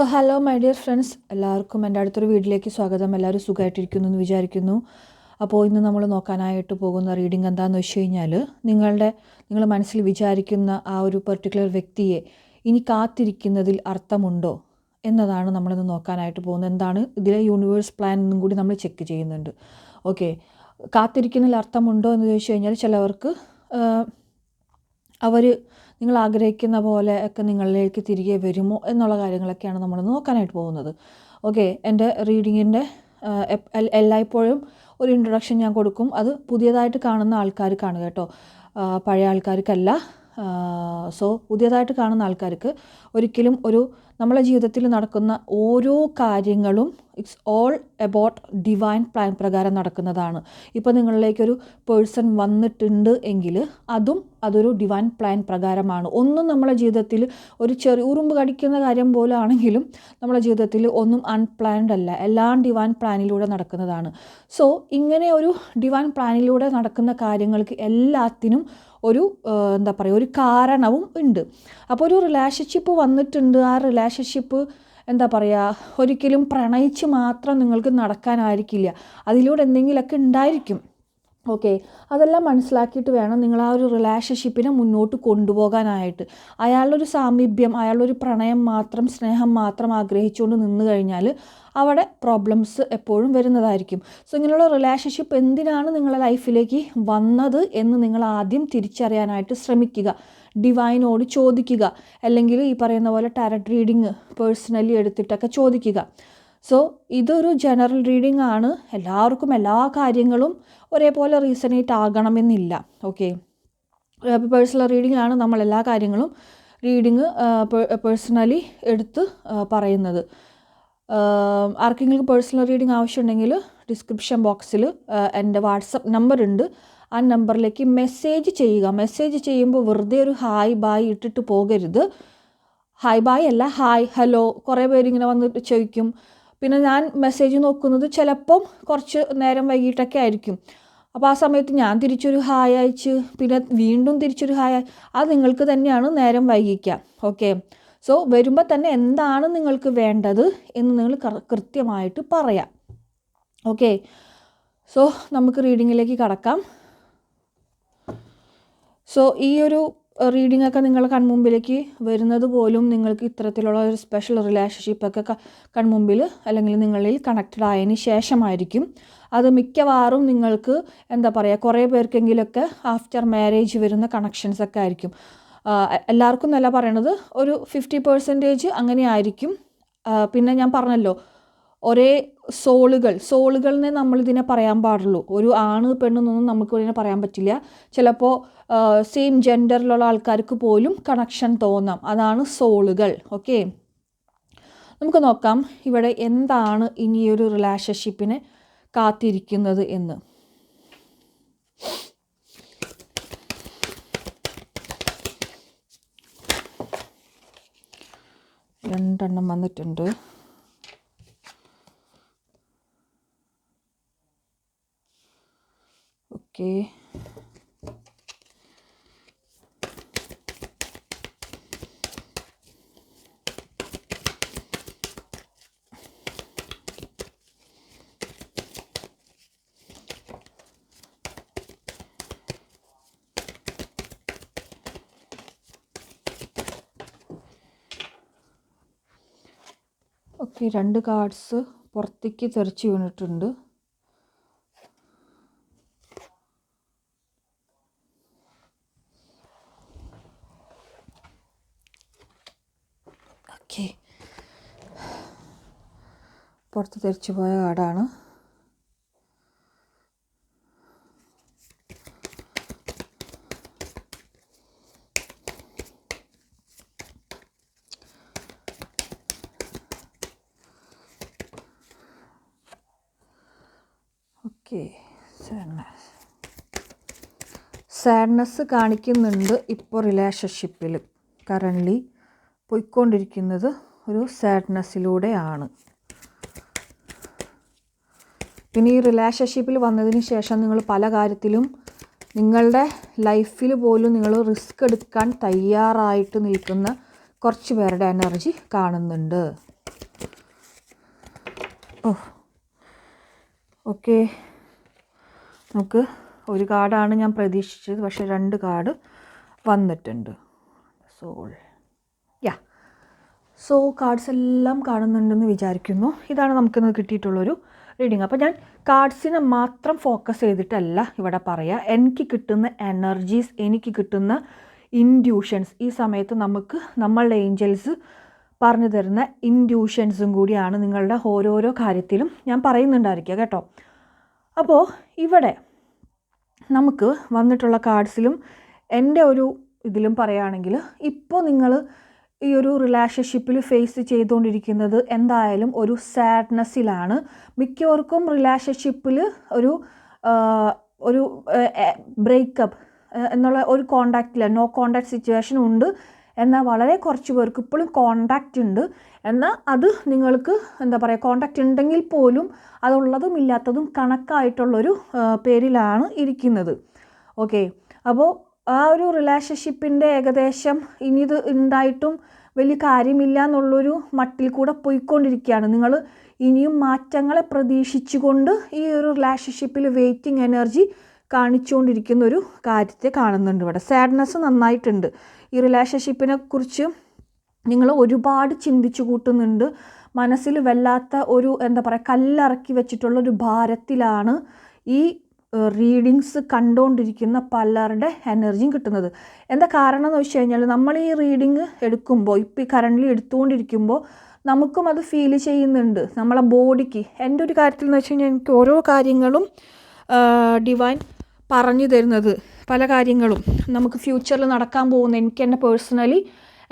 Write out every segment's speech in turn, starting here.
So hello my dear friends എല്ലാവർക്കും എന്റെ അടുത്തൊരു വീട്ടിലേക്ക് സ്വാഗതം. എല്ലാവരും സുഖമായിട്ടിരിക്കുന്നു എന്ന് വിചാരിക്കുന്നു. അപ്പോൾ ഇന്ന് നമ്മൾ നോക്കാനായിട്ട് പോകുന്ന റീഡിംഗ് എന്താണെന്ന് വെച്ച് കഴിഞ്ഞാൽ നിങ്ങളുടെ നിങ്ങൾ മനസ്സിൽ വിചാരിക്കുന്ന ആ ഒരു പെർട്ടിക്കുലർ വ്യക്തിയെ ഇനി കാത്തിരിക്കുന്നതിൽ അർത്ഥമുണ്ടോ എന്നതാണ് നമ്മളിന്ന് നോക്കാനായിട്ട് പോകുന്നത്. എന്താണ്? ഇതിലെ യൂണിവേഴ്സ് പ്ലാൻ എന്നും കൂടി നമ്മൾ ചെക്ക് ചെയ്യുന്നുണ്ട്. ഓക്കെ കാത്തിരിക്കുന്നതിൽ അർത്ഥമുണ്ടോ എന്ന് ചോദിച്ചു കഴിഞ്ഞാൽ ചിലവർക്ക് അവർ നിങ്ങൾ ആഗ്രഹിക്കുന്ന പോലെ ഒക്കെ നിങ്ങളിലേക്ക് തിരികെ വരുമോ എന്നുള്ള കാര്യങ്ങളൊക്കെയാണ് നമ്മൾ നോക്കാനായിട്ട് പോകുന്നത്. ഓക്കെ എന്റെ റീഡിങ്ങിന്റെ എല്ലായ്പ്പോഴും ഒരു ഇൻട്രൊഡക്ഷൻ ഞാൻ കൊടുക്കും. അത് പുതിയതായിട്ട് കാണുന്ന ആൾക്കാർക്കാണ് കേട്ടോ. പഴയ ആൾക്കാർക്കല്ല. സോ പുതിയതായിട്ട് കാണുന്ന ആൾക്കാർക്ക് ഒരിക്കലും ഒരു നമ്മളെ ജീവിതത്തിൽ നടക്കുന്ന ഓരോ കാര്യങ്ങളും it's all about divine plan പ്രകാരം നടക്കുന്നതാണ്. ഇപ്പോൾ നിങ്ങളിലേക്കൊരു പേഴ്സൺ വന്നിട്ടുണ്ട് എങ്കിൽ അതും അതൊരു ഡിവൈൻ പ്ലാൻ പ്രകാരമാണ്. ഒന്നും നമ്മളെ ജീവിതത്തിൽ ഒരു ചെറിയ ഉറുമ്പ് കടിക്കുന്ന കാര്യം പോലാണെങ്കിലും നമ്മളെ ജീവിതത്തിൽ ഒന്നും അൺപ്ലാൻഡ് അല്ല. എല്ലാം ഡിവൈൻ പ്ലാനിലൂടെ നടക്കുന്നതാണ്. സോ ഇങ്ങനെ ഒരു ഡിവൈൻ പ്ലാനിലൂടെ നടക്കുന്ന കാര്യങ്ങൾക്ക് എല്ലാത്തിനും ഒരു എന്താ പറയുക ഒരു കാരണവും ഉണ്ട്. അപ്പോൾ ഒരു റിലേഷൻഷിപ്പ് വന്നിട്ടുണ്ട്. ആ റിലേഷൻഷിപ്പ് എന്താ പറയുക ഒരിക്കലും പ്രണയിച്ച് മാത്രം നിങ്ങൾക്ക് നടക്കാനായിരിക്കില്ല. അതിലൂടെ എന്തെങ്കിലുമൊക്കെ ഉണ്ടായിരിക്കും. ഓക്കെ. അതെല്ലാം മനസ്സിലാക്കിയിട്ട് വേണം നിങ്ങൾ ആ ഒരു റിലേഷൻഷിപ്പിനെ മുന്നോട്ട് കൊണ്ടുപോകാനായിട്ട്. അയാളുടെ ഒരു സാമീപ്യം അയാളുടെ ഒരു പ്രണയം മാത്രം സ്നേഹം മാത്രം ആഗ്രഹിച്ചുകൊണ്ട് നിന്ന് കഴിഞ്ഞാൽ അവിടെ പ്രോബ്ലംസ് എപ്പോഴും വരുന്നതായിരിക്കും. സോ ഇങ്ങനെയുള്ള റിലേഷൻഷിപ്പ് എന്തിനാണ് നിങ്ങളുടെ ലൈഫിലേക്ക് വന്നത് എന്ന് നിങ്ങൾ ആദ്യം തിരിച്ചറിയാനായിട്ട് ശ്രമിക്കുക. ഡിവൈനോട് ചോദിക്കുക. അല്ലെങ്കിൽ ഈ പറയുന്ന പോലെ ടാരറ്റ് റീഡിങ് പേഴ്സണലി എടുത്തിട്ടൊക്കെ ചോദിക്കുക. സോ ഇതൊരു ജനറൽ റീഡിംഗ് ആണ്. എല്ലാവർക്കും എല്ലാ കാര്യങ്ങളും ഒരേപോലെ റീസണേറ്റ് ആകണമെന്നില്ല. ഓക്കെ? പേഴ്സണൽ റീഡിങ്ങിലാണ് നമ്മൾ എല്ലാ കാര്യങ്ങളും റീഡിങ് പേഴ്സണലി എടുത്ത് പറയുന്നത്. ആർക്കെങ്കിലും പേഴ്സണൽ റീഡിംഗ് ആവശ്യമുണ്ടെങ്കിൽ ഡിസ്ക്രിപ്ഷൻ ബോക്സിൽ എന്റെ വാട്സപ്പ് നമ്പർ ഉണ്ട് ആ നമ്പറിലേക്ക് മെസ്സേജ് ചെയ്യുക. മെസ്സേജ് ചെയ്യുമ്പോൾ വെറുതെ ഒരു ഹായ് ബായ് ഇട്ടിട്ട് പോകരുത്. ഹായ് ബായ് അല്ല ഹായ് ഹലോ കുറേ പേരിങ്ങനെ വന്നിട്ട് ചോദിക്കും. പിന്നെ ഞാൻ മെസ്സേജ് നോക്കുന്നത് ചിലപ്പം കുറച്ച് നേരം വൈകിട്ടൊക്കെ ആയിരിക്കും. അപ്പോൾ ആ സമയത്ത് ഞാൻ തിരിച്ചൊരു ഹായ് അയച്ച് പിന്നെ വീണ്ടും തിരിച്ചൊരു ഹായ് അത് നിങ്ങൾക്ക് തന്നെയാണ് നേരം വൈകിക്കുക ഓക്കെ സോ വരുമ്പോൾ തന്നെ എന്താണ് നിങ്ങൾക്ക് വേണ്ടത് എന്ന് നിങ്ങൾ കൃത്യമായിട്ട് പറയാം. ഓക്കെ സോ നമുക്ക് റീഡിങ്ങിലേക്ക് കടക്കാം. സോ ഈ ഒരു റീഡിംഗ് ഒക്കെ നിങ്ങളുടെ കൺമുമ്പിലേക്ക് വരുന്നത് പോലും നിങ്ങൾക്ക് ഇത്തരത്തിലുള്ള ഒരു സ്പെഷ്യൽ റിലേഷൻഷിപ്പ് ഒക്കെ കൺമുമ്പിൽ അല്ലെങ്കിൽ നിങ്ങളിൽ കണക്റ്റഡ് ആയതിന് ശേഷമായിരിക്കും. അത് മിക്കവാറും നിങ്ങൾക്ക് എന്താ പറയുക കുറേ പേർക്കെങ്കിലൊക്കെ ആഫ്റ്റർ മാരേജ് വരുന്ന കണക്ഷൻസ് ഒക്കെ ആയിരിക്കും. എല്ലാവർക്കും എന്നല്ല പറയണത് ഒരു ഫിഫ്റ്റി പെർസെന്റേജ് അങ്ങനെ ആയിരിക്കും പിന്നെ ഞാൻ പറഞ്ഞല്ലോ ഒരേ സോളുകൾ സോളുകളെന്നേ നമ്മളിതിനെ പറയാൻ പാടുള്ളൂ. ഒരു ആണ് പെണ്ണെന്നൊന്നും നമുക്ക് ഇതിനെ പറയാൻ പറ്റില്ല. ചിലപ്പോൾ സെയിം ജെൻഡറിലുള്ള ആൾക്കാർക്ക് പോലും കണക്ഷൻ തോന്നാം. അതാണ് സോളുകൾ. ഓക്കെ നമുക്ക് നോക്കാം ഇവിടെ എന്താണ് ഇനിയൊരു റിലേഷൻഷിപ്പിനെ കാത്തിരിക്കുന്നത് എന്ന്. രണ്ടെണ്ണം വന്നിട്ടുണ്ട്. ഓക്കെ ഓക്കെ രണ്ട് കാർഡ്സ് പുറത്തേക്ക് തെറിച്ച് വീണിട്ടുണ്ട് ഓക്കെ പുറത്ത് തെറിച്ച് പോയ കാടാണ്. സാഡ്നസ് സാഡ്നസ് കാണിക്കുന്നുണ്ട് ഇപ്പോൾ റിലേഷൻഷിപ്പിൽ കറന്റ്ലി പോയിക്കൊണ്ടിരിക്കുന്നത് ഒരു സാഡ്നെസ്സിലൂടെയാണ്. പിന്നെ ഈ റിലേഷൻഷിപ്പിൽ വന്നതിന് ശേഷം നിങ്ങൾ പല കാര്യത്തിലും നിങ്ങളുടെ ലൈഫിൽ പോലും നിങ്ങൾ റിസ്ക് എടുക്കാൻ തയ്യാറായിട്ട് നിൽക്കുന്ന കുറച്ച് പേരുടെ എനർജി കാണുന്നുണ്ട്. ഓ ഓക്കെ നമുക്ക് ഒരു കാർഡാണ് ഞാൻ പ്രതീക്ഷിച്ചത്. പക്ഷേ രണ്ട് കാർഡ് വന്നിട്ടുണ്ട്. സോൾ യാ സോ കാർഡ്സ് എല്ലാം കാണുന്നുണ്ടെന്ന് വിചാരിക്കുന്നു. ഇതാണ് നമുക്കിന്ന് കിട്ടിയിട്ടുള്ളൊരു റീഡിങ് അപ്പോൾ ഞാൻ കാർഡ്സിനെ മാത്രം ഫോക്കസ് ചെയ്തിട്ടല്ല ഇവിടെ പറയുക എനിക്ക് കിട്ടുന്ന എനർജീസ് എനിക്ക് കിട്ടുന്ന ഇൻഡ്യൂഷൻസ് ഈ സമയത്ത് നമുക്ക് നമ്മളുടെ ഏഞ്ചൽസ് പറഞ്ഞു തരുന്ന ഇൻഡ്യൂഷൻസും കൂടിയാണ് നിങ്ങളുടെ ഓരോരോ കാര്യത്തിലും ഞാൻ പറയുന്നുണ്ടായിരിക്കുക കേട്ടോ. അപ്പോൾ ഇവിടെ നമുക്ക് വന്നിട്ടുള്ള കാർഡ്സിലും എന്റെ ഒരു ഇതിലും പറയുകയാണെങ്കിൽ ഇപ്പോൾ നിങ്ങൾ ഈ ഒരു റിലേഷൻഷിപ്പിൽ ഫേസ് ചെയ്തുകൊണ്ടിരിക്കുന്നത് എന്തായാലും ഒരു സാഡ്നെസ്സിലാണ് മിക്കവർക്കും റിലേഷൻഷിപ്പിൽ ഒരു ഒരു ബ്രേക്കപ്പ് എന്നുള്ള ഒരു കോണ്ടാക്റ്റില്ല നോ കോണ്ടാക്ട് സിറ്റുവേഷൻ ഉണ്ട്. എന്നാൽ വളരെ കുറച്ച് പേർക്ക് ഇപ്പോഴും കോണ്ടാക്റ്റ് ഉണ്ട്. എന്നാൽ അത് നിങ്ങൾക്ക് എന്താ പറയുക കോണ്ടാക്റ്റ് ഉണ്ടെങ്കിൽ പോലും അതുള്ളതും ഇല്ലാത്തതും കണക്കായിട്ടുള്ളൊരു പേരിലാണ് ഇരിക്കുന്നത്. ഓക്കെ അപ്പോൾ ആ ഒരു റിലേഷൻഷിപ്പിന്റെ ഏകദേശം ഇനി ഇത് ഉണ്ടായിട്ടും വലിയ കാര്യമില്ല എന്നുള്ളൊരു മട്ടിൽ കൂടെ പോയിക്കൊണ്ടിരിക്കുകയാണ്. നിങ്ങൾ ഇനിയും മാറ്റങ്ങളെ പ്രതീക്ഷിച്ചുകൊണ്ട് ഈ ഒരു റിലേഷൻഷിപ്പിൽ വെയിറ്റിംഗ് എനർജി കാണിച്ചുകൊണ്ടിരിക്കുന്ന ഒരു കാര്യത്തെ കാണുന്നുണ്ട് ഇവിടെ. സാഡ്നെസ് നന്നായിട്ടുണ്ട്. ഈ റിലേഷൻഷിപ്പിനെ കുറിച്ച് നിങ്ങൾ ഒരുപാട് ചിന്തിച്ചു കൂട്ടുന്നുണ്ട്. മനസ്സിൽ വല്ലാത്ത ഒരു എന്താ പറയുക കല്ലിറക്കി വെച്ചിട്ടുള്ള ഒരു ഭാരത്തിലാണ് ഈ റീഡിങ്സ് കണ്ടുകൊണ്ടിരിക്കുന്ന പലരുടെ എനർജിയും കിട്ടുന്നത്. എന്താ കാരണം എന്ന് വെച്ച് കഴിഞ്ഞാൽ നമ്മൾ ഈ റീഡിങ് എടുക്കുമ്പോൾ ഇപ്പോൾ ഈ കറണ്ട്ലി എടുത്തുകൊണ്ടിരിക്കുമ്പോൾ നമുക്കും അത് ഫീൽ ചെയ്യുന്നുണ്ട്. നമ്മളെ ബോഡിക്ക് എന്റെ ഒരു കാര്യത്തിൽ എന്ന് വെച്ച് കഴിഞ്ഞാൽ എനിക്ക് ഓരോ കാര്യങ്ങളും ഡിവൈൻ പറഞ്ഞു തരുന്നത്. പല കാര്യങ്ങളും. നമുക്ക് ഫ്യൂച്ചറിൽ നടക്കാൻ പോകുന്ന എനിക്ക് എന്റെ പേഴ്സണലി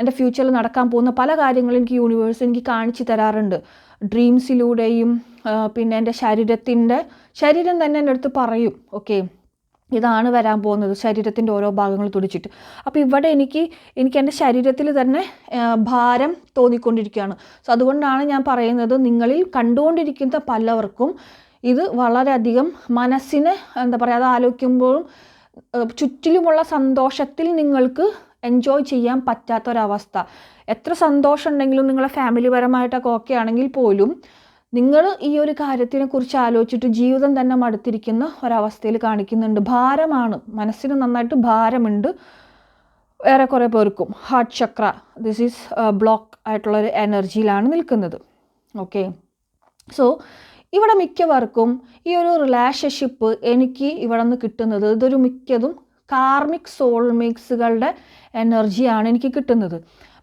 എന്റെ ഫ്യൂച്ചറിൽ നടക്കാൻ പോകുന്ന പല കാര്യങ്ങളും എനിക്ക് യൂണിവേഴ്സ് എനിക്ക് കാണിച്ചു തരാറുണ്ട്. ഡ്രീംസിലൂടെയും പിന്നെ എന്റെ ശരീരത്തിന്റെ ശരീരം തന്നെ എന്റെ അടുത്ത് പറയും ഓക്കെ ഇതാണ് വരാൻ പോകുന്നത്. ശരീരത്തിന്റെ ഓരോ ഭാഗങ്ങൾ തുടിച്ചിട്ട്. അപ്പോൾ ഇവിടെ എനിക്ക് എനിക്ക് എന്റെ ശരീരത്തിൽ തന്നെ ഭാരം തോന്നിക്കൊണ്ടിരിക്കുകയാണ്. സോ അതുകൊണ്ടാണ് ഞാൻ പറയുന്നത് നിങ്ങളിൽ കണ്ടുകൊണ്ടിരിക്കുന്ന പലവർക്കും ഇത് വളരെയധികം മനസ്സിനെ എന്താ പറയുക അത് ആലോചിക്കുമ്പോഴും ചുറ്റിലുമുള്ള സന്തോഷത്തിൽ നിങ്ങൾക്ക് എൻജോയ് ചെയ്യാൻ പറ്റാത്തൊരവസ്ഥ. എത്ര സന്തോഷം ഉണ്ടെങ്കിലും നിങ്ങളെ ഫാമിലി പരമായിട്ടൊക്കെ ഓക്കെ ആണെങ്കിൽ പോലും നിങ്ങൾ ഈ ഒരു കാര്യത്തിനെ കുറിച്ച് ആലോചിച്ചിട്ട് ജീവിതം തന്നെ മടുത്തിരിക്കുന്ന ഒരവസ്ഥയിൽ കാണിക്കുന്നുണ്ട്. ഭാരമാണ്. മനസ്സിന് നന്നായിട്ട് ഭാരമുണ്ട്. വേറെ കുറേ പേർക്കും heart chakra this is block ആയിട്ടുള്ള ഒരു എനർജിയിലാണ് നിൽക്കുന്നത്. ഓക്കെ സോ ഇവിടെ മിക്കവർക്കും ഈ ഒരു റിലേഷൻഷിപ്പ് എനിക്ക് ഇവിടെ നിന്ന് കിട്ടുന്നത് ഇതൊരു മിക്കതും കാർമിക് സോൾമേറ്റ്സുകളുടെ എനർജിയാണ് എനിക്ക് കിട്ടുന്നത്.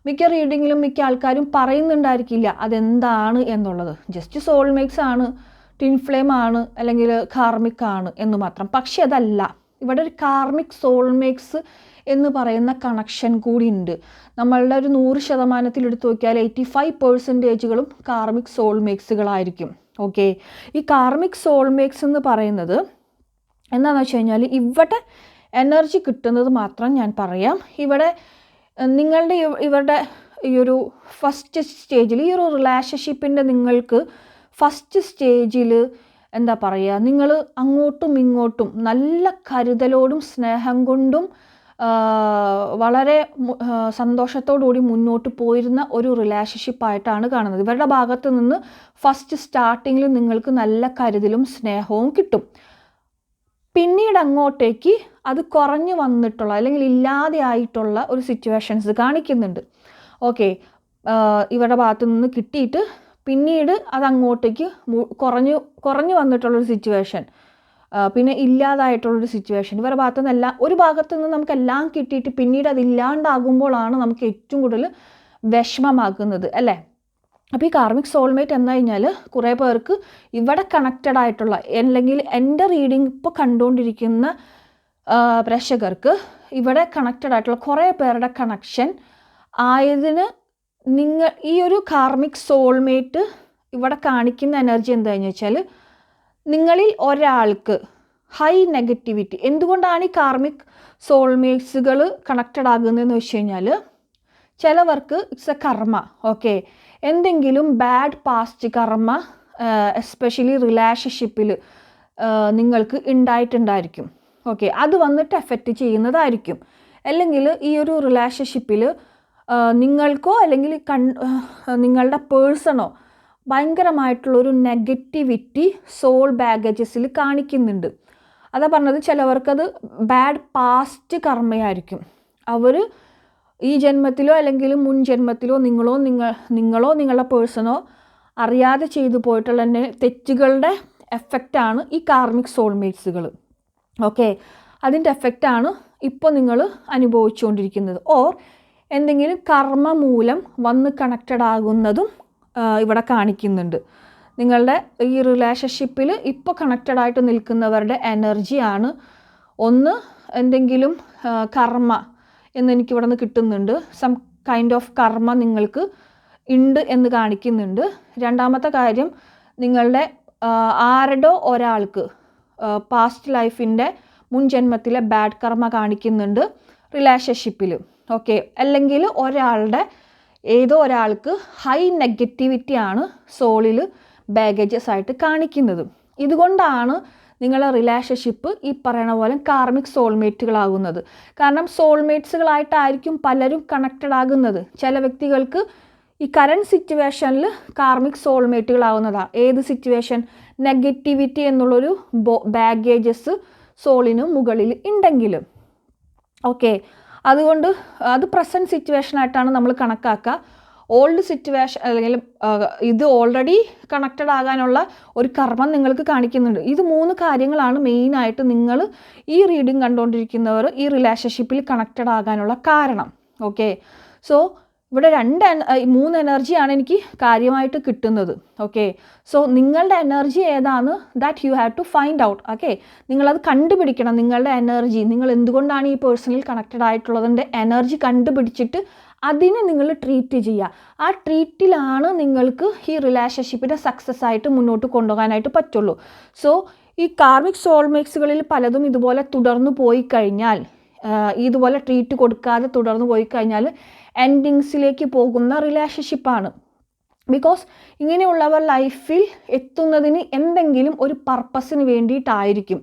മിക്ക റീഡിങ്ങിലും മിക്ക ആൾക്കാരും പറയുന്നുണ്ടായിരിക്കില്ല അതെന്താണ് എന്നുള്ളത്. ജസ്റ്റ് സോൾമേറ്റ്സ് ആണ് ട്വിൻ ഫ്ലെയിം ആണ് അല്ലെങ്കിൽ കാർമിക് ആണ് എന്ന് മാത്രം. പക്ഷെ അതല്ല ഇവിടെ ഒരു കാർമിക് സോൾമേറ്റ്സ് എന്ന് പറയുന്ന കണക്ഷൻ കൂടി ഉണ്ട്. നമ്മളുടെ ഒരു നൂറ് ശതമാനത്തിൽ എടുത്തു നോക്കിയാൽ എയ്റ്റി ഫൈവ് പെർസെന്റേജുകളും കാർമിക് സോൾമേറ്റ്സുകളായിരിക്കും ഓക്കെ ഈ കാർമിക് സോൾമേറ്റ്സ് എന്ന് പറയുന്നത് എന്താണെന്ന് വെച്ച് കഴിഞ്ഞാൽ ഇവിടെ എനർജി കിട്ടുന്നത് മാത്രം ഞാൻ പറയാം. ഇവിടെ നിങ്ങളുടെ ഇവ- ഇവരുടെ ഈ ഒരു ഫസ്റ്റ് സ്റ്റേജിൽ ഈ ഒരു റിലേഷൻഷിപ്പിന്റെ നിങ്ങൾക്ക് ഫസ്റ്റ് സ്റ്റേജിൽ എന്താ പറയുക നിങ്ങൾ അങ്ങോട്ടും ഇങ്ങോട്ടും നല്ല കരുതലോടും സ്നേഹം കൊണ്ടും വളരെ സന്തോഷത്തോടുകൂടി മുന്നോട്ട് പോയിരുന്ന ഒരു റിലേഷൻഷിപ്പായിട്ടാണ് കാണുന്നത്. ഇവരുടെ ഭാഗത്ത് നിന്ന് ഫസ്റ്റ് സ്റ്റാർട്ടിങ്ങിൽ നിങ്ങൾക്ക് നല്ല കരുതലും സ്നേഹവും കിട്ടും. പിന്നീട് അങ്ങോട്ടേക്ക് അത് കുറഞ്ഞു വന്നിട്ടുള്ള അല്ലെങ്കിൽ ഇല്ലാതെ ആയിട്ടുള്ള ഒരു സിറ്റുവേഷൻസ് കാണിക്കുന്നുണ്ട്. ഓക്കെ ഇവരുടെ ഭാഗത്ത് നിന്ന് കിട്ടിയിട്ട് പിന്നീട് അത് അങ്ങോട്ടേക്ക് കുറഞ്ഞു കുറഞ്ഞു വന്നിട്ടുള്ളൊരു സിറ്റുവേഷൻ പിന്നെ ഇല്ലാതായിട്ടുള്ളൊരു സിറ്റുവേഷൻ ഇവരുടെ ഭാഗത്തു നിന്നെല്ലാം ഒരു ഭാഗത്തു നിന്ന് നമുക്ക് എല്ലാം കിട്ടിയിട്ട് പിന്നീട് അത് ഇല്ലാണ്ടാകുമ്പോഴാണ് നമുക്ക് ഏറ്റവും കൂടുതൽ വിഷമമാകുന്നത് അല്ലേ? അപ്പോൾ ഈ കാർമിക് സോൾമേറ്റ് എന്ന് കഴിഞ്ഞാൽ കുറേ പേർക്ക് ഇവിടെ കണക്റ്റഡ് ആയിട്ടുള്ള അല്ലെങ്കിൽ എന്റെ റീഡിങ് ഇപ്പോൾ കണ്ടുകൊണ്ടിരിക്കുന്ന പ്രേക്ഷകർക്ക് ഇവിടെ കണക്റ്റഡ് ആയിട്ടുള്ള കുറേ പേരുടെ കണക്ഷൻ ആയതിന് നിങ്ങൾ ഈ ഒരു കാർമിക് സോൾമേറ്റ് ഇവിടെ കാണിക്കുന്ന എനർജി എന്താണെന്ന് വെച്ചാൽ നിങ്ങളിൽ ഒരാൾക്ക് ഹൈ നെഗറ്റിവിറ്റി എന്തുകൊണ്ടാണ് ഈ കാർമിക് സോൾമേറ്റ്സുകൾ കണക്റ്റഡ് ആകുന്നതെന്ന് വെച്ച് കഴിഞ്ഞാൽ ചിലവർക്ക് ഇറ്റ്സ് എ കർമ്മ ഓക്കെ എന്തെങ്കിലും ബാഡ് പാസ്റ്റ് കർമ്മ എസ്പെഷ്യലി റിലേഷൻഷിപ്പിൽ നിങ്ങൾക്ക് ഉണ്ടായിട്ടുണ്ടായിരിക്കും ഓക്കെ അത് വന്നിട്ട് എഫക്റ്റ് ചെയ്യുന്നതായിരിക്കും. അല്ലെങ്കിൽ ഈ ഒരു റിലേഷൻഷിപ്പിൽ നിങ്ങൾക്കോ അല്ലെങ്കിൽ കൺ നിങ്ങളുടെ പേഴ്സണോ ഭയങ്കരമായിട്ടുള്ളൊരു നെഗറ്റിവിറ്റി സോൾ ബാഗേജസിൽ കാണിക്കുന്നുണ്ട്. അതാ പറഞ്ഞത് ചിലവർക്കത് ബാഡ് പാസ്റ്റ് കർമ്മയായിരിക്കും അവർ ഈ ജന്മത്തിലോ അല്ലെങ്കിൽ മുൻ ജന്മത്തിലോ നിങ്ങളോ നിങ്ങൾ നിങ്ങളോ നിങ്ങളുടെ പേഴ്സണോ അറിയാതെ ചെയ്തു പോയിട്ടുള്ള തെറ്റുകളുടെ എഫക്റ്റാണ് ഈ കാർമിക് സോൾമേറ്റ്സുകൾ ഓക്കെ അതിന്റെ എഫക്റ്റാണ് ഇപ്പോൾ നിങ്ങൾ അനുഭവിച്ചുകൊണ്ടിരിക്കുന്നത്. ഓർ എന്തെങ്കിലും കർമ്മ മൂലം വന്ന് കണക്റ്റഡ് ആകുന്നതും ഇവിടെ കാണിക്കുന്നുണ്ട്. നിങ്ങളുടെ ഈ റിലേഷൻഷിപ്പിൽ ഇപ്പോൾ കണക്റ്റഡ് ആയിട്ട് നിൽക്കുന്നവരുടെ എനർജിയാണ് ഒന്ന് എന്തെങ്കിലും കർമ്മ എന്ന് എനിക്ക് ഇവിടെ നിന്ന് കിട്ടുന്നുണ്ട്. സം കൈൻഡ് ഓഫ് കർമ്മ നിങ്ങൾക്ക് ഉണ്ട് എന്ന് കാണിക്കുന്നുണ്ട്. രണ്ടാമത്തെ കാര്യം നിങ്ങളുടെ ആരുടോ ഒരാൾക്ക് പാസ്റ്റ് ലൈഫിന്റെ മുൻ ജന്മത്തിലെ ബാഡ് കർമ്മ കാണിക്കുന്നുണ്ട് റിലേഷൻഷിപ്പിൽ ഓക്കെ അല്ലെങ്കിൽ ഒരാളുടെ ഏതോ ഒരാൾക്ക് ഹൈ നെഗറ്റിവിറ്റിയാണ് സോളിൽ ബാഗേജസ് ആയിട്ട് കാണിക്കുന്നത്. ഇതുകൊണ്ടാണ് നിങ്ങളുടെ റിലേഷൻഷിപ്പ് ഈ പറയണ പോലെ കാർമിക് സോൾമേറ്റുകളാകുന്നത് കാരണം സോൾമേറ്റ്സുകളായിട്ടായിരിക്കും പലരും കണക്റ്റഡ് ആകുന്നത്. ചില വ്യക്തികൾക്ക് ഈ കറണ്ട് സിറ്റുവേഷനിൽ കാർമിക് സോൾമേറ്റുകളാവുന്നതാണ് ഏത് സിറ്റുവേഷൻ നെഗറ്റിവിറ്റി എന്നുള്ളൊരു ബാഗേജസ് സോളിന് മുകളിൽ ഉണ്ടെങ്കിലും. ഓക്കെ അതുകൊണ്ട് അത് പ്രസന്റ് സിറ്റുവേഷനായിട്ടാണ് നമ്മൾ കണക്കാക്കുക ഓൾഡ് സിറ്റുവേഷൻ അല്ലെങ്കിൽ ഇത് ഓൾറെഡി കണക്റ്റഡ് ആകാനുള്ള ഒരു കർമ്മം നിങ്ങൾക്ക് കാണിക്കുന്നുണ്ട്. ഇത് മൂന്ന് കാര്യങ്ങളാണ് മെയിനായിട്ട് നിങ്ങൾ ഈ റീഡിങ് കണ്ടുകൊണ്ടിരിക്കുന്നവർ ഈ റിലേഷൻഷിപ്പിൽ കണക്റ്റഡ് ആകാനുള്ള കാരണം. ഓക്കെ സോ ഇവിടെ രണ്ട് മൂന്ന് എനർജിയാണ് എനിക്ക് കാര്യമായിട്ട് കിട്ടുന്നത്. ഓക്കെ സോ നിങ്ങളുടെ എനർജി ഏതാണ്? That you have to find out okay നിങ്ങളത് കണ്ടുപിടിക്കണം നിങ്ങളുടെ എനർജി നിങ്ങൾ എന്തുകൊണ്ടാണ് ഈ പേഴ്സണിൽ കണക്റ്റഡ് ആയിട്ടുള്ളതിന്റെ എനർജി കണ്ടുപിടിച്ചിട്ട് അതിനെ നിങ്ങൾ ട്രീറ്റ് ചെയ്യുക. ആ ട്രീറ്റിലാണ് നിങ്ങൾക്ക് ഈ റിലേഷൻഷിപ്പിനെ സക്സസ് ആയിട്ട് മുന്നോട്ട് കൊണ്ടുപോകാനായിട്ട് പറ്റുള്ളൂ. സോ ഈ കാർമിക് സോൾമേക്സുകളിൽ പലതും ഇതുപോലെ തുടർന്നു പോയി കഴിഞ്ഞാൽ ഇതുപോലെ ട്രീറ്റ് കൊടുക്കാതെ തുടർന്ന് പോയി കഴിഞ്ഞാൽ എൻഡിങ്സിലേക്ക് പോകുന്ന റിലേഷൻഷിപ്പാണ് ബിക്കോസ് ഇങ്ങനെയുള്ളവർ ലൈഫിൽ എത്തുന്നതിന് എന്തെങ്കിലും ഒരു പർപ്പസിന് വേണ്ടിയിട്ടായിരിക്കും.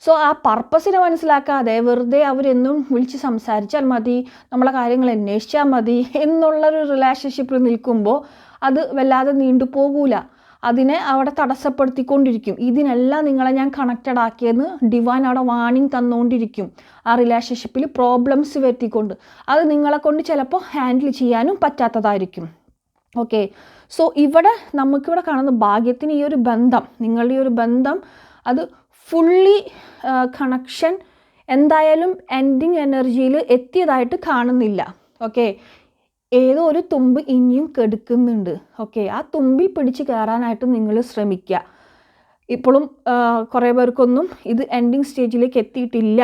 സോ ആ പർപ്പസിനെ മനസ്സിലാക്കാതെ വെറുതെ അവരെന്നും വിളിച്ച് സംസാരിച്ചാൽ മതി നമ്മളെ കാര്യങ്ങൾ അന്വേഷിച്ചാൽ മതി എന്നുള്ളൊരു റിലേഷൻഷിപ്പിൽ നിൽക്കുമ്പോൾ അത് വല്ലാതെ നീണ്ടു പോകൂല. അതിനെ അവിടെ തടസ്സപ്പെടുത്തിക്കൊണ്ടിരിക്കും. ഇതിനെല്ലാം നിങ്ങളെ ഞാൻ കണക്റ്റഡ് ആക്കിയെന്ന് ഡിവൈൻ അവിടെ വാണിംഗ് തന്നുകൊണ്ടിരിക്കും ആ റിലേഷൻഷിപ്പിൽ പ്രോബ്ലംസ് വരുത്തിക്കൊണ്ട്. അത് നിങ്ങളെ കൊണ്ട് ചിലപ്പോൾ ഹാൻഡിൽ ചെയ്യാനും പറ്റാത്തതായിരിക്കും. ഓക്കെ സോ ഇവിടെ നമുക്കിവിടെ കാണുന്ന ഭാഗ്യത്തിന് ഈ ഒരു ബന്ധം നിങ്ങളുടെ ഈ ഒരു ബന്ധം അത് ഫുള്ളി കണക്ഷൻ എന്തായാലും എൻഡിങ് എനർജിയിൽ എത്തിയതായിട്ട് കാണുന്നില്ല. ഓക്കെ ഏതോ ഒരു തുമ്പ് ഇനിയും കെടുക്കുന്നുണ്ട്. ഓക്കെ ആ തുമ്പിൽ പിടിച്ച് കയറാനായിട്ട് നിങ്ങൾ ശ്രമിക്കുക ഇപ്പോഴും കുറേ പേർക്കൊന്നും ഇത് എൻഡിങ് സ്റ്റേജിലേക്ക് എത്തിയിട്ടില്ല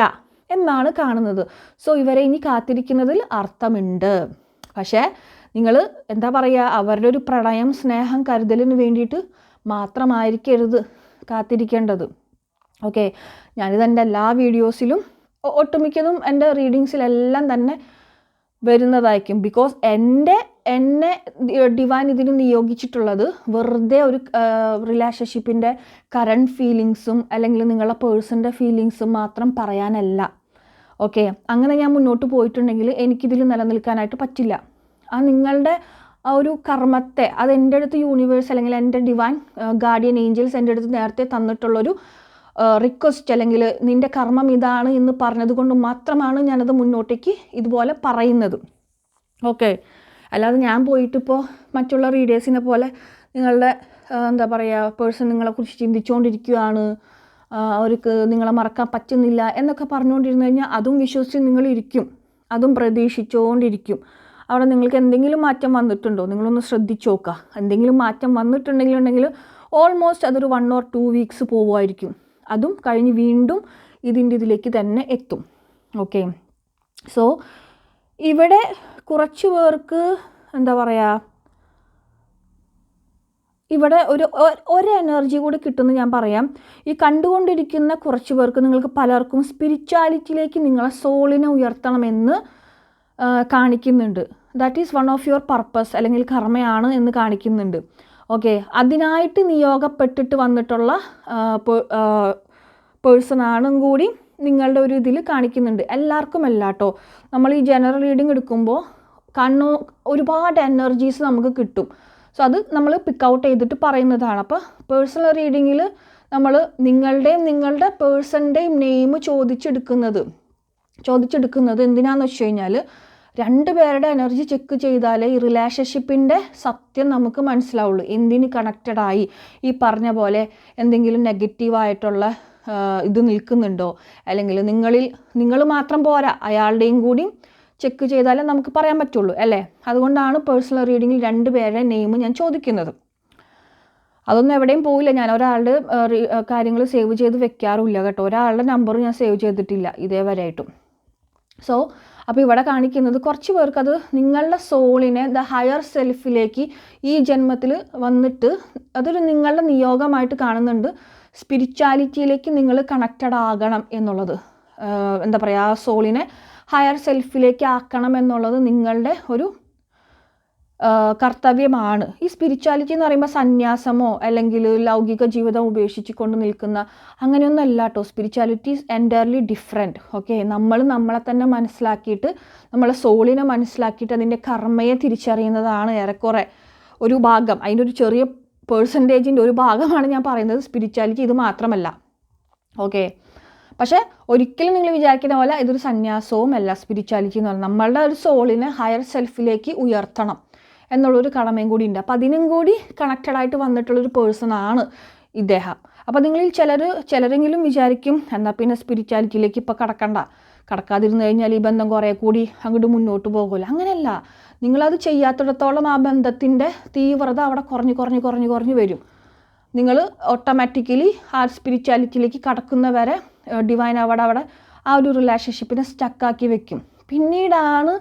എന്നാണ് കാണുന്നത്. സോ ഇവരെ ഇനി കാത്തിരിക്കുന്നതിൽ അർത്ഥമുണ്ട്. പക്ഷേ നിങ്ങൾ എന്താ പറയുക അവരുടെ ഒരു പ്രണയം സ്നേഹം കരുതലിന് വേണ്ടിയിട്ട് മാത്രമായിരിക്കരുത് കാത്തിരിക്കേണ്ടത്. ഓക്കെ ഞാനിത് എന്റെ എല്ലാ വീഡിയോസിലും ഒട്ടുമിക്കതും എന്റെ റീഡിങ്സിലെല്ലാം തന്നെ വരുന്നതായിരിക്കും. ബിക്കോസ് എന്റെ എന്നെ ഡിവൈൻ ഇതിന് നിയോഗിച്ചിട്ടുള്ളത് വെറുതെ ഒരു റിലേഷൻഷിപ്പിന്റെ കറണ്ട് ഫീലിങ്സും അല്ലെങ്കിൽ നിങ്ങളുടെ പേഴ്സന്റെ ഫീലിങ്സും മാത്രം പറയാനല്ല. ഓക്കെ അങ്ങനെ ഞാൻ മുന്നോട്ട് പോയിട്ടുണ്ടെങ്കിൽ എനിക്കിതിൽ നിലനിൽക്കാനായിട്ട് പറ്റില്ല. ആ നിങ്ങളുടെ ആ ഒരു കർമ്മത്തെ അത് എന്റെ അടുത്ത് യൂണിവേഴ്സ് അല്ലെങ്കിൽ എന്റെ ഡിവൈൻ ഗാർഡിയൻ ഏഞ്ചൽസ് എന്റെ അടുത്ത് നേരത്തെ തന്നിട്ടുള്ളൊരു റിക്വസ്റ്റ് അല്ലെങ്കിൽ നിന്റെ കർമ്മം ഇതാണ് എന്ന് പറഞ്ഞത് കൊണ്ട് മാത്രമാണ് ഞാനത് മുന്നോട്ടേക്ക് ഇതുപോലെ പറയുന്നത്. ഓക്കെ അല്ലാതെ ഞാൻ പോയിട്ടിപ്പോൾ മറ്റുള്ള റീഡേഴ്സിനെ പോലെ നിങ്ങളുടെ എന്താ പറയുക പേഴ്സൺ നിങ്ങളെക്കുറിച്ച് ചിന്തിച്ചുകൊണ്ടിരിക്കുകയാണ് അവർക്ക് നിങ്ങളെ മറക്കാൻ പറ്റുന്നില്ല എന്നൊക്കെ പറഞ്ഞുകൊണ്ടിരുന്നു കഴിഞ്ഞാൽ അതും വിശ്വസിച്ച് നിങ്ങളിരിക്കും അതും പ്രതീക്ഷിച്ചുകൊണ്ടിരിക്കും അവിടെ നിങ്ങൾക്ക് എന്തെങ്കിലും മാറ്റം വന്നിട്ടുണ്ടോ? നിങ്ങളൊന്ന് ശ്രദ്ധിച്ചു നോക്കുക. എന്തെങ്കിലും മാറ്റം വന്നിട്ടുണ്ടെങ്കിൽ ഉണ്ടെങ്കിൽ ഓൾമോസ്റ്റ് അതൊരു വൺ ഓർ ടു വീക്സ് പോവുമായിരിക്കും. അതും കഴിഞ്ഞ് വീണ്ടും ഇതിന്റെ ഇതിലേക്ക് തന്നെ എത്തും. ഓക്കെ. സോ ഇവിടെ കുറച്ച് പേർക്ക് എന്താ പറയുക ഇവിടെ ഒരു ഒരു എനർജി കൂടി കിട്ടുമെന്ന് ഞാൻ പറയാം. ഈ കണ്ടുകൊണ്ടിരിക്കുന്ന കുറച്ച് പേർക്ക് നിങ്ങൾക്ക് പലർക്കും സ്പിരിച്വാലിറ്റിയിലേക്ക് നിങ്ങളെ സോളിനെ ഉയർത്തണമെന്ന് കാണിക്കുന്നുണ്ട്. That is one of your purpose അല്ലെങ്കിൽ കർമ്മയാണ് എന്ന് കാണിക്കുന്നുണ്ട്. ഓക്കെ അതിനായിട്ട് നിയോഗപ്പെട്ടിട്ട് വന്നിട്ടുള്ള പേഴ്സണാണും കൂടി നിങ്ങളുടെ ഒരു ഇതിൽ കാണിക്കുന്നുണ്ട്. എല്ലാവർക്കും അല്ല കേട്ടോ നമ്മൾ ഈ ജനറൽ റീഡിങ് എടുക്കുമ്പോൾ കണ്ണു ഒരുപാട് എനർജീസ് നമുക്ക് കിട്ടും. സോ അത് നമ്മൾ പിക്ക് ഔട്ട് ചെയ്തിട്ട് പറയുന്നതാണ്. അപ്പോൾ പേഴ്സണൽ റീഡിങ്ങിൽ നമ്മൾ നിങ്ങളുടെയും നിങ്ങളുടെ പേഴ്സന്റെയും നെയിം ചോദിച്ചെടുക്കുന്നത് ചോദിച്ചെടുക്കുന്നത് എന്തിനാന്ന് വെച്ച് കഴിഞ്ഞാൽ രണ്ട് പേരുടെ എനർജി ചെക്ക് ചെയ്താലേ ഈ റിലേഷൻഷിപ്പിന്റെ സത്യം നമുക്ക് മനസ്സിലാവുള്ളൂ. എന്തിന് കണക്റ്റഡ് ആയി? ഈ പറഞ്ഞ പോലെ എന്തെങ്കിലും നെഗറ്റീവായിട്ടുള്ള ഇത് നിൽക്കുന്നുണ്ടോ? അല്ലെങ്കിൽ നിങ്ങളിൽ നിങ്ങൾ മാത്രം പോരാ അയാളുടെയും കൂടി ചെക്ക് ചെയ്താലേ നമുക്ക് പറയാൻ പറ്റുള്ളൂ അല്ലേ? അതുകൊണ്ടാണ് പേഴ്സണൽ റീഡിങ്ങിൽ രണ്ട് പേരുടെ നെയിം ഞാൻ ചോദിക്കുന്നത്. അതൊന്നും എവിടെയും പോയില്ല ഞാൻ ഒരാളുടെ കാര്യങ്ങൾ സേവ് ചെയ്ത് വെക്കാറുമില്ല കേട്ടോ. ഒരാളുടെ നമ്പർ ഞാൻ സേവ് ചെയ്തിട്ടില്ല ഇതേവരെയായിട്ടും. സോ അപ്പോൾ ഇവിടെ കാണിക്കുന്നത് കുറച്ച് പേർക്ക് അത് നിങ്ങളുടെ സോളിനെ ദ ഹയർ സെൽഫിലേക്ക് ഈ ജന്മത്തിൽ വന്നിട്ട് അതൊരു നിങ്ങളുടെ നിയോഗമായിട്ട് കാണുന്നുണ്ട്. സ്പിരിച്വാലിറ്റിയിലേക്ക് നിങ്ങൾ കണക്റ്റഡ് ആകണം എന്നുള്ളത്. എന്താ പറയുക ആ സോളിനെ ഹയർ സെൽഫിലേക്ക് ആക്കണം എന്നുള്ളത് നിങ്ങളുടെ ഒരു കർത്തവ്യമാണ്. ഈ സ്പിരിച്വാലിറ്റി എന്ന് പറയുമ്പോൾ സന്യാസമോ അല്ലെങ്കിൽ ലൗകിക ജീവിതം ഉപേക്ഷിച്ച് കൊണ്ട് നിൽക്കുന്ന അങ്ങനെയൊന്നും അല്ല കേട്ടോ spirituality is entirely different okay നമ്മൾ നമ്മളെ തന്നെ മനസ്സിലാക്കിയിട്ട് നമ്മളെ സോളിനെ മനസ്സിലാക്കിയിട്ട് അതിന്റെ കർമ്മയെ തിരിച്ചറിയുന്നതാണ് ഏറെക്കുറെ ഒരു ഭാഗം. അതിന്റെ ഒരു ചെറിയ പേഴ്സന്റേജിന്റെ ഒരു ഭാഗമാണ് ഞാൻ പറയുന്നത് സ്പിരിച്വാലിറ്റി ഇത് മാത്രമല്ല ഓക്കെ പക്ഷേ ഒരിക്കലും നിങ്ങൾ വിചാരിക്കുന്ന പോലെ ഇതൊരു സന്യാസവും അല്ല സ്പിരിച്വാലിറ്റി എന്ന് പറഞ്ഞാൽ നമ്മളുടെ ഒരു സോളിനെ ഹയർ സെൽഫിലേക്ക് ഉയർത്തണം. എന്നുള്ളൊരു കടമയും കൂടി ഉണ്ട്. അപ്പോൾ അതിനും കൂടി കണക്റ്റഡ് ആയിട്ട് വന്നിട്ടുള്ളൊരു പേഴ്സണാണ് ഇദ്ദേഹം. അപ്പോൾ നിങ്ങളിൽ ചിലർ ചിലരെങ്കിലും വിചാരിക്കും എന്നാൽ പിന്നെ സ്പിരിച്വാലിറ്റിയിലേക്ക് ഇപ്പോൾ കടക്കണ്ട. കടക്കാതിരുന്നു കഴിഞ്ഞാൽ ഈ ബന്ധം കുറേ കൂടി അങ്ങോട്ട് മുന്നോട്ട് പോകുമല്ലോ അങ്ങനെയല്ല. നിങ്ങളത് ചെയ്യാത്തിടത്തോളം ആ ബന്ധത്തിന്റെ തീവ്രത അവിടെ കുറഞ്ഞ് കുറഞ്ഞ് കുറഞ്ഞ് കുറഞ്ഞ് വരും. നിങ്ങൾ ഓട്ടോമാറ്റിക്കലി ആ സ്പിരിച്വാലിറ്റിയിലേക്ക് കടക്കുന്നവരെ ഡിവൈൻ അവിടെ അവിടെ ആ ഒരു റിലേഷൻഷിപ്പിനെ സ്റ്റക്കാക്കി വെക്കും. പിന്നീടാണ്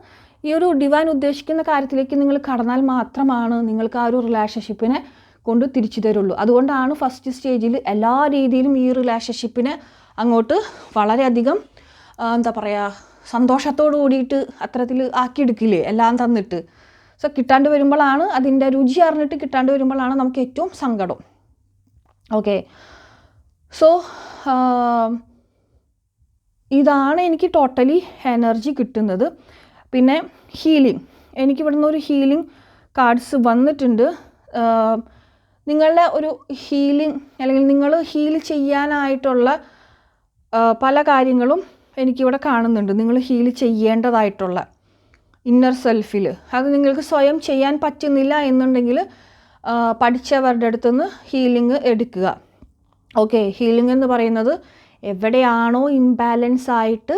ഈ ഒരു ഡിവൈൻ ഉദ്ദേശിക്കുന്ന കാര്യത്തിലേക്ക് നിങ്ങൾ കടന്നാൽ മാത്രമാണ് നിങ്ങൾക്ക് ആ ഒരു റിലേഷൻഷിപ്പിനെ കൊണ്ട് തിരിച്ചു തരുള്ളൂ. അതുകൊണ്ടാണ് ഫസ്റ്റ് സ്റ്റേജിൽ എല്ലാ രീതിയിലും ഈ റിലേഷൻഷിപ്പിനെ അങ്ങോട്ട് വളരെയധികം എന്താ പറയുക സന്തോഷത്തോട് കൂടിയിട്ട് അത്തരത്തിൽ ആക്കിയെടുക്കില്ലേ? എല്ലാം തന്നിട്ട്. സോ കിട്ടാണ്ട് വരുമ്പോഴാണ് അതിന്റെ രുചി അറിഞ്ഞിട്ട് കിട്ടാണ്ട് വരുമ്പോഴാണ് നമുക്ക് ഏറ്റവും സങ്കടം. ഓക്കെ സോ ഇതാണ് എനിക്ക് ടോട്ടലി എനർജി കിട്ടുന്നത്. പിന്നെ ഹീലിംഗ് എനിക്ക് ഇവിടുന്ന് ഒരു ഹീലിംഗ് കാർഡ്സ് വന്നിട്ടുണ്ട്. നിങ്ങളുടെ ഒരു ഹീലിംഗ് അല്ലെങ്കിൽ നിങ്ങൾ ഹീൽ ചെയ്യാനായിട്ടുള്ള പല കാര്യങ്ങളും എനിക്കിവിടെ കാണുന്നുണ്ട്. നിങ്ങൾ ഹീൽ ചെയ്യേണ്ടതായിട്ടുള്ള ഇന്നർ സെൽഫിൽ അത് നിങ്ങൾക്ക് സ്വയം ചെയ്യാൻ പറ്റുന്നില്ല എന്നുണ്ടെങ്കിൽ പഠിച്ചവരുടെ അടുത്തുനിന്ന് ഹീലിംഗ് എടുക്കുക. ഓക്കെ ഹീലിംഗ് എന്ന് പറയുന്നത് എവിടെയാണോ ഇംബാലൻസ് ആയിട്ട്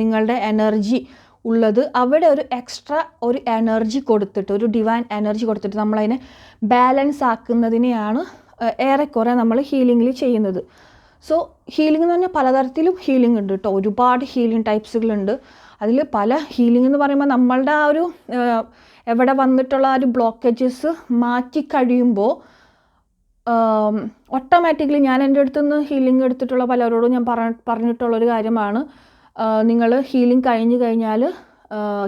നിങ്ങളുടെ എനർജി ഉള്ളത്. അവിടെ ഒരു എക്സ്ട്രാ ഒരു എനർജി കൊടുത്തിട്ട് ഒരു ഡിവൈൻ എനർജി കൊടുത്തിട്ട് നമ്മളതിനെ ബാലൻസ് ആക്കുന്നതിനെയാണ് ഏറെക്കുറെ നമ്മൾ ഹീലിംഗിൽ ചെയ്യുന്നത്. സോ ഹീലിംഗ് എന്ന് പറഞ്ഞാൽ പലതരത്തിലും ഹീലിംഗ് ഉണ്ട് കേട്ടോ ഒരുപാട് ഹീലിംഗ് ടൈപ്സുകളുണ്ട് അതിൽ പല ഹീലിംഗ് എന്ന് പറയുമ്പോൾ നമ്മളുടെ ആ ഒരു എവിടെ വന്നിട്ടുള്ള ആ ഒരു ബ്ലോക്കേജസ് മാറ്റി കഴിയുമ്പോൾ ഓട്ടോമാറ്റിക്കലി ഞാൻ എന്റെ അടുത്തുനിന്ന് ഹീലിംഗ് എടുത്തിട്ടുള്ള പലരോടും ഞാൻ പറഞ്ഞിട്ടുള്ള പറഞ്ഞിട്ടുള്ളൊരു കാര്യമാണ്. നിങ്ങൾ ഹീലിംഗ് കഴിഞ്ഞ് കഴിഞ്ഞാൽ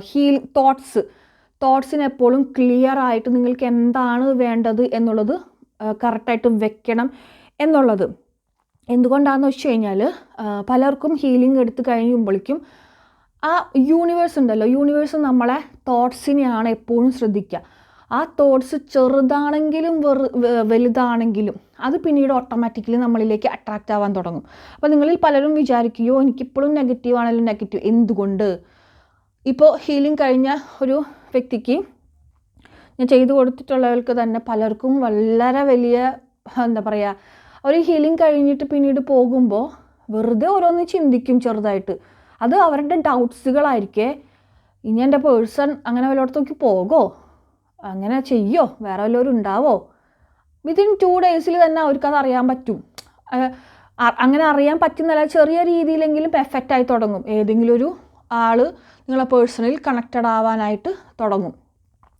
ഹീൽ തോട്ട്സ് തോട്ട്സിന് എപ്പോഴും ക്ലിയർ ആയിട്ട് നിങ്ങൾക്ക് എന്താണ് വേണ്ടത് എന്നുള്ളത് കറക്റ്റായിട്ട് വെക്കണം എന്നുള്ളത്. എന്തുകൊണ്ടാണെന്ന് വെച്ച് കഴിഞ്ഞാൽ പലർക്കും ഹീലിംഗ് എടുത്തു കഴിയുമ്പോഴേക്കും ആ യൂണിവേഴ്സ് ഉണ്ടല്ലോ യൂണിവേഴ്സ് നമ്മളെ തോട്ട്സിനെയാണ് എപ്പോഴും ശ്രദ്ധിക്കുക ആ തോട്ട്സ് ചെറുതാണെങ്കിലും വെറു വലുതാണെങ്കിലും അത് പിന്നീട് ഓട്ടോമാറ്റിക്കലി നമ്മളിലേക്ക് അട്രാക്റ്റ് ആവാൻ തുടങ്ങും. അപ്പോൾ നിങ്ങളിൽ പലരും വിചാരിക്കുകയോ എനിക്കിപ്പോഴും നെഗറ്റീവ് ആണെങ്കിലും നെഗറ്റീവ് എന്തുകൊണ്ട്? ഇപ്പോൾ ഹീലിംഗ് കഴിഞ്ഞ ഒരു വ്യക്തിക്ക് ഞാൻ ചെയ്തു കൊടുത്തിട്ടുള്ളവർക്ക് തന്നെ പലർക്കും വളരെ വലിയ എന്താ പറയുക ഒരു ഹീലിംഗ് കഴിഞ്ഞിട്ട് പിന്നീട് പോകുമ്പോൾ വെറുതെ ഓരോന്ന് ചിന്തിക്കും ചെറുതായിട്ട്. അത് അവരുടെ ഡൗട്ട്സുകളായിരിക്കേ ഇനി എന്റെ പേഴ്സൺ അങ്ങനെ വല്ലയിടത്തേക്ക് പോകോ? അങ്ങനെ ചെയ്യോ? വേറെ വല്ലവരും ഉണ്ടാവോ? വിതിൻ ടു ഡേയ്സിൽ തന്നെ അവർക്കത് അറിയാൻ പറ്റും. അങ്ങനെ അറിയാൻ പറ്റുന്നല്ല ചെറിയ രീതിയിലെങ്കിലും പെർഫെക്റ്റ് ആയി തുടങ്ങും. ഏതെങ്കിലും ഒരു ആൾ നിങ്ങളെ പേഴ്സണലിൽ കണക്റ്റഡ് ആവാനായിട്ട് തുടങ്ങും.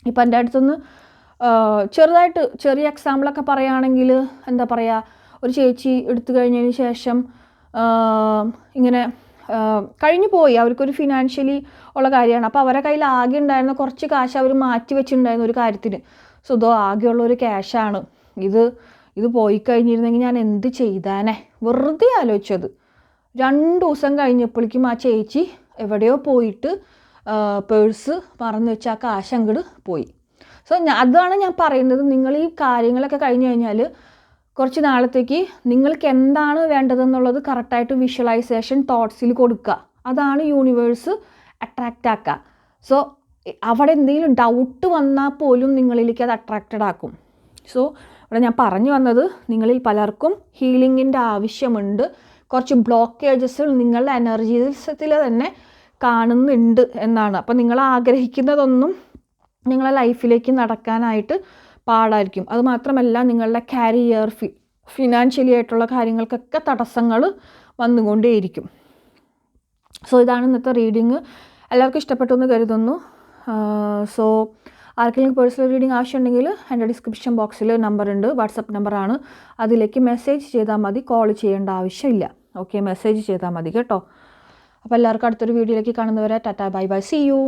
ഇപ്പം എന്റെ അടുത്തുനിന്ന് ചെറുതായിട്ട് ചെറിയ എക്സാമ്പിളൊക്കെ പറയുകയാണെങ്കിൽ എന്താ പറയുക ഒരു ചേച്ചി എടുത്തു കഴിഞ്ഞതിന് ശേഷം ഇങ്ങനെ കഴിഞ്ഞു പോയി. അവർക്കൊരു ഫിനാൻഷ്യലി ഉള്ള കാര്യമാണ്. അപ്പോൾ അവരുടെ കയ്യിൽ ആകെ ഉണ്ടായിരുന്ന കുറച്ച് കാശ് അവർ മാറ്റി വെച്ചിട്ടുണ്ടായിരുന്ന ഒരു കാര്യത്തിന്. സോ ഇതോ ആകെയുള്ള ഒരു ക്യാഷാണ് ഇത് ഇത് പോയി കഴിഞ്ഞിരുന്നെങ്കിൽ ഞാൻ എന്ത് ചെയ്താനേ? വെറുതെ ആലോചിച്ചത്. രണ്ട് ദിവസം കഴിഞ്ഞപ്പോഴേക്കും ആ ചേച്ചി എവിടെയോ പോയിട്ട് പേഴ്സ് മറന്നു വെച്ച ആ കാശ് അങ്ങോട്ട് പോയി. സോ അതാണ് ഞാൻ പറയുന്നത്. നിങ്ങൾ ഈ കാര്യങ്ങളൊക്കെ കഴിഞ്ഞു കഴിഞ്ഞാൽ കുറച്ച് നാളത്തേക്ക് നിങ്ങൾക്ക് എന്താണ് വേണ്ടതെന്നുള്ളത് കറക്റ്റായിട്ട് വിഷ്വലൈസേഷൻ തോട്ട്സിൽ കൊടുക്കുക. അതാണ് യൂണിവേഴ്സ് അട്രാക്റ്റ് ആക്കുക. സോ അവിടെ എന്തെങ്കിലും ഡൗട്ട് വന്നാൽ പോലും നിങ്ങളിലേക്ക് അത് അട്രാക്റ്റഡ് ആക്കും. സോ ഇവിടെ ഞാൻ പറഞ്ഞു വന്നത് നിങ്ങളിൽ പലർക്കും ഹീലിങ്ങിന്റെ ആവശ്യമുണ്ട്. കുറച്ച് ബ്ലോക്കേജസ് നിങ്ങളുടെ എനർജീസത്തിൽ തന്നെ കാണുന്നുണ്ട് എന്നാണ്. അപ്പോൾ നിങ്ങൾ ആഗ്രഹിക്കുന്നതൊന്നും നിങ്ങളെ ലൈഫിലേക്ക് നടക്കാനായിട്ട് പാടായിരിക്കും. അതുമാത്രമല്ല നിങ്ങളുടെ കരിയർ ഫി ഫിനാൻഷ്യലി ആയിട്ടുള്ള കാര്യങ്ങൾക്കൊക്കെ തടസ്സങ്ങൾ വന്നുകൊണ്ടേയിരിക്കും. സോ ഇതാണ് ഇന്നത്തെ റീഡിങ് എല്ലാവർക്കും ഇഷ്ടപ്പെട്ടു എന്ന് കരുതുന്നു. സോ ആർക്കെങ്കിലും പേഴ്സണൽ റീഡിങ് ആവശ്യമുണ്ടെങ്കിൽ എന്റെ ഡിസ്ക്രിപ്ഷൻ ബോക്സിൽ നമ്പർ ഉണ്ട് വാട്സപ്പ് നമ്പറാണ് അതിലേക്ക് മെസ്സേജ് ചെയ്താൽ മതി കോൾ ചെയ്യേണ്ട ആവശ്യമില്ല. ഓക്കെ മെസ്സേജ് ചെയ്താൽ മതി കേട്ടോ. അപ്പോൾ എല്ലാവർക്കും അടുത്തൊരു വീഡിയോയിലേക്ക് കാണുന്നവരെ tata bye bye see you